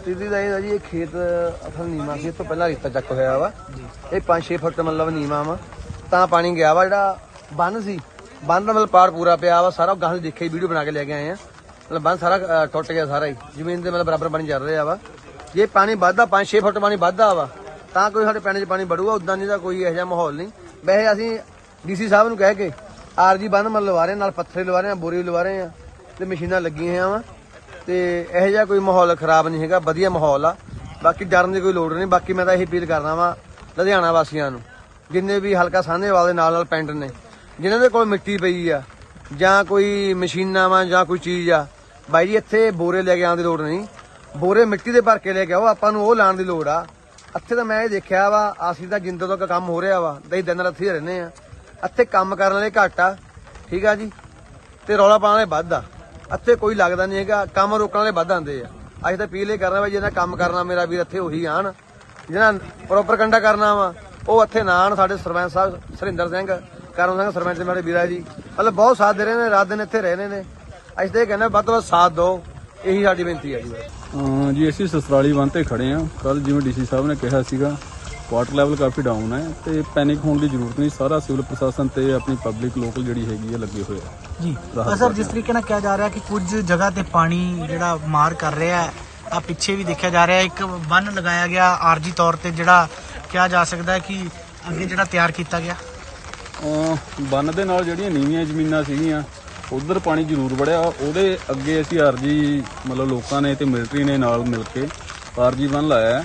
ਸਥਿਤੀ ਦਾ ਇਹ ਹੈ ਜੀ, ਇਹ ਖੇਤ ਅਸਲ ਨੀਮਾ ਸੀ ਇਸ ਤੋਂ ਪਹਿਲਾਂ ਰੇਤਾ ਚੱਕ ਹੋਇਆ ਵਾ। ਇਹ 5-6 ਫੁੱਟ ਮਤਲਬ ਨੀਮਾ ਵਾ। ਤਾਂ ਪਾਣੀ ਗਿਆ ਵਾ, ਜਿਹੜਾ ਬੰਨ ਸੀ, ਬੰਨ ਦਾ ਮਤਲਬ ਪਾੜ ਪੂਰਾ ਪਿਆ ਵਾ, ਸਾਰਾ ਗਾਂ ਦੇਖਿਆ ਵੀਡੀਓ ਬਣਾ ਕੇ ਲੈ ਕੇ ਆਏ ਆ। ਮਤਲਬ ਬੰਨ ਸਾਰਾ ਟੁੱਟ ਗਿਆ ਸਾਰਾ ਹੀ, ਜ਼ਮੀਨ ਦੇ ਮਤਲਬ ਬਰਾਬਰ ਪਾਣੀ ਚੱਲ ਰਿਹਾ ਵਾ। ਜੇ ਪਾਣੀ ਵੱਧਦਾ 5-6 ਫੁੱਟ ਪਾਣੀ ਵੱਧਦਾ ਵਾ, ਤਾਂ ਕੋਈ ਸਾਡੇ ਪਿੰਡ 'ਚ ਪਾਣੀ ਵੜੂਗਾ ਉਦਾਂ ਨਹੀਂ ਤਾਂ ਕੋਈ ਇਹੋ ਜਿਹਾ ਮਾਹੌਲ ਨਹੀਂ। ਵੈਸੇ ਅਸੀਂ ਡੀਸੀ ਸਾਹਿਬ ਨੂੰ ਕਹਿ ਕੇ, ਆਰਜੀ ਬੰਨ ਮਤਲਬ ਲਵਾ ਰਹੇ ਨਾਲ ਪੱਥਰੇ ਲਵਾ ਰਹੇ ਆ ਬੋਰੀ ਲਵਾ ਰਹੇ ਆ ਤੇ ਮਸ਼ੀਨਾਂ ਲੱਗੀਆਂ ਹੋਈਆਂ ਵਾ। ਤੇ ਇਹੋ ਜਿਹਾ ਕੋਈ ਮਾਹੌਲ ਖਰਾਬ ਨਹੀਂ ਹੈਗਾ, ਵਧੀਆ ਮਾਹੌਲ ਆ। ਬਾਕੀ ਡਰਨ ਦੀ ਕੋਈ ਲੋੜ ਨਹੀਂ, ਬਾਕੀ ਮੈਂ ਤਾਂ ਇਹ ਅਪੀਲ ਕਰਦਾ ਵਾਂ ਲੁਧਿਆਣਾ ਵਾਸੀਆਂ ਨੂੰ, ਜਿੰਨੇ ਵੀ ਹਲਕਾ ਸਾਹਨੇਵਾਲ ਦੇ ਨਾਲ ਨਾਲ ਪਿੰਡ ਨੇ, ਜਿਨ੍ਹਾਂ ਦੇ ਕੋਲ ਮਿੱਟੀ ਪਈ ਆ, ਜਾਂ ਕੋਈ ਮਸ਼ੀਨਾਂ ਵਾ, ਜਾਂ ਕੋਈ ਚੀਜ਼ ਆ, ਬਾਈ ਜੀ, ਇੱਥੇ ਬੋਰੇ ਲੈ ਕੇ ਆਉਣ ਦੀ ਲੋੜ ਨਹੀਂ। ਬੋਰੇ ਮਿੱਟੀ ਦੇ ਭਰ ਕੇ ਲੈ ਕੇ ਆਓ, ਆਪਾਂ ਨੂੰ ਉਹ ਲਾਣ ਦੀ ਲੋੜ ਆ। ਇੱਥੇ ਤਾਂ ਮੈਂ ਇਹ ਦੇਖਿਆ ਵਾ, ਆਸੀ ਦਾ ਜਿੰਦ ਤੋਂ ਕੰਮ ਹੋ ਰਿਹਾ ਵਾ ਦਈ ਦਿਨ ਰਾਤ ਹੀ ਰਹਿੰਦੇ ਆ। ਇੱਥੇ ਕੰਮ ਕਰਨ ਵਾਲੇ ਘੱਟ ਆ, ਠੀਕ ਆ ਜੀ, ਤੇ ਰੌਲਾ ਪਾਉਣ ਵਾਲੇ ਵੱਧ ਆ। ਇੱਥੇ ਕੋਈ ਲੱਗਦਾ ਨਹੀਂ ਹੈਗਾ, ਕੰਮ ਰੋਕਣ ਵਾਲੇ ਵੱਧ ਆਉਂਦੇ ਆ। ਅੱਜ ਤਾਂ ਅਪੀਲ ਇਹ ਕਰਨਾ ਵਾ ਜਿਹਨਾਂ ਕੰਮ ਕਰਨਾ, ਮੇਰਾ ਵੀਰ ਇੱਥੇ ਉਹੀ ਆਣ। ਜਿਹਨਾਂ ਪ੍ਰੋਪਰ ਕੰਡਾ ਕਰਨਾ ਵਾ, ਉਹ ਇੱਥੇ ਨਾ ਆਣ ਸਾਡੇ ਸਰਪੰਚ ਸਾਹਿਬ, ਸਰਿੰਦਰ ਸਿੰਘ, ਕਰਮ ਸਿੰਘ, ਸਰਪੰਚ ਮੇਰੇ ਵੀਰਾ ਜੀ। ਮਤਲਬ ਬਹੁਤ ਸਾਥ ਦੇ ਰਹੇ ਨੇ, ਰਾਤ ਦਿਨ ਇੱਥੇ ਰਹੇ ਨੇ ਅਸੀਂ ਤਾਂ ਇਹ ਕਹਿੰਦੇ ਵੱਧ ਤੋਂ ਵੱਧ ਸਾਥ ਦਿਓ, ਇਹੀ ਸਾਡੀ ਬੇਨਤੀ ਹੈ ਜੀ ਜੀ, ਅਸੀਂ ਸਸਰਾਲੀ ਬੰਨ ਤੇ ਖੜੇ ਆ ਕੱਲ ਜਿਵੇਂ ਡੀਸੀ ਸਾਹਿਬ ਨੇ ਕਿਹਾ ਸੀਗਾ ਵਾਟਰ ਲੈਵਲ ਕਾਫੀ ਡਾਊਨ ਹੈ ਤੇ ਪੈਨਿਕ ਹੋਣ ਦੀ ਜ਼ਰੂਰਤ ਨਹੀਂ। ਸਾਰਾ ਸਿਵਲ ਪ੍ਰਸ਼ਾਸਨ ਤੇ ਆਪਣੀ ਪਬਲਿਕ ਲੋਕਲ ਜਿਹੜੀ ਹੈਗੀ ਹੈ ਲੱਗੇ ਹੋਏ ਆ ਜੀ। ਸਰ ਜਿਸ ਤਰੀਕੇ ਨਾਲ ਕਿਹਾ ਜਾ ਰਿਹਾ ਕਿ ਕੁਝ ਜਗ੍ਹਾ ਤੇ ਪਾਣੀ ਜਿਹੜਾ ਮਾਰ ਕਰ ਰਿਹਾ ਹੈ ਆ ਪਿੱਛੇ ਵੀ ਦੇਖਿਆ ਜਾ ਰਿਹਾ ਇੱਕ ਬੰਨ ਲਗਾਇਆ ਗਿਆ ਆਰਜੀ ਤੌਰ ਤੇ ਜਿਹੜਾ ਕਿਹਾ ਜਾ ਸਕਦਾ ਹੈ ਕਿ ਅੱਗੇ ਜਿਹੜਾ ਤਿਆਰ ਕੀਤਾ ਗਿਆ। ਬੰਨ ਦੇ ਨਾਲ ਜਿਹੜੀਆਂ ਨੀਵੀਆਂ ਜ਼ਮੀਨਾਂ ਸੀਗੀਆਂ ਉਧਰ ਪਾਣੀ ਜ਼ਰੂਰ ਵੜਿਆ। ਉਹਦੇ ਅੱਗੇ ਅਸੀਂ ਆਰਜੀ ਮਤਲਬ ਲੋਕਾਂ ਨੇ ਤੇ ਮਿਲਟਰੀ ਨੇ ਨਾਲ ਮਿਲ ਕੇ ਆਰਜੀ ਬੰਨ ਲਾਇਆ ਹੈ।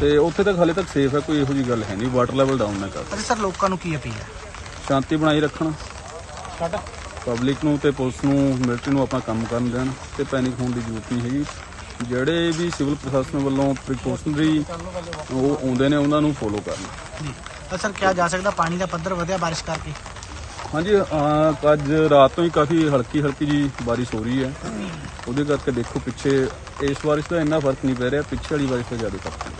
ਤੇ ਉੱਥੇ ਤੱਕ ਹਾਲੇ ਤੱਕ ਸੇਫ ਹੈ ਕੋਈ ਇਹੋ ਜੀ ਗੱਲ ਹੈ ਨਹੀਂ। ਵਾਟਰ ਲੈਵਲ ਡਾਊਨ ਹੈ ਕਰ। ਅਤੇ ਸਰ ਲੋਕਾਂ ਨੂੰ ਕੀ ਅਪੀਲ ਹੈ? ਸ਼ਾਂਤੀ ਬਣਾਈ ਰੱਖਣ। ਸਾਡਾ ਪਬਲਿਕ ਨੂੰ ਤੇ ਪੁਲਿਸ ਨੂੰ ਮਿਲਟਰੀ ਨੂੰ ਆਪਣਾ ਕੰਮ ਕਰਨ ਦੇਣ ਤੇ ਪੈਨਿਕ ਹੋਣ ਦੀ ਜ਼ਰੂਰਤ ਨਹੀਂ ਹੈਗੀ। ਜਿਹੜੇ ਵੀ ਸਿਵਲ ਪ੍ਰਸ਼ਾਸਨ ਵੱਲੋਂ ਪ੍ਰੀਕਾਸ਼ਨਰੀ ਉਹ ਆਉਂਦੇ ਨੇ ਉਹਨਾਂ ਨੂੰ ਫੋਲੋ ਕਰਨ। ਜੀ। ਤਾਂ ਸਰ ਕਿਹਾ ਜਾ ਸਕਦਾ ਪਾਣੀ ਦਾ ਪੱਧਰ ਵਧਿਆ ਬਾਰਿਸ਼ ਕਰਕੇ? ਹਾਂਜੀ ਅੱਜ ਰਾਤ ਤੋਂ ਹੀ ਕਾਫੀ ਹਲਕੀ ਹਲਕੀ ਜੀ ਬਾਰਿਸ਼ ਹੋ ਰਹੀ ਹੈ। ਉਹਦੇ ਕਰਕੇ ਦੇਖੋ ਪਿੱਛੇ ਇਸ ਬਾਰਿਸ਼ ਦਾ ਇੰਨਾ ਫ਼ਰਕ ਨਹੀਂ ਪੈ ਰਿਹਾ ਪਿੱਛੇ ਵਾਲੀ ਬਾਰਿਸ਼ ਦਾ ਜ਼ਿਆਦਾ ਫ਼ਰਕ ਹੈ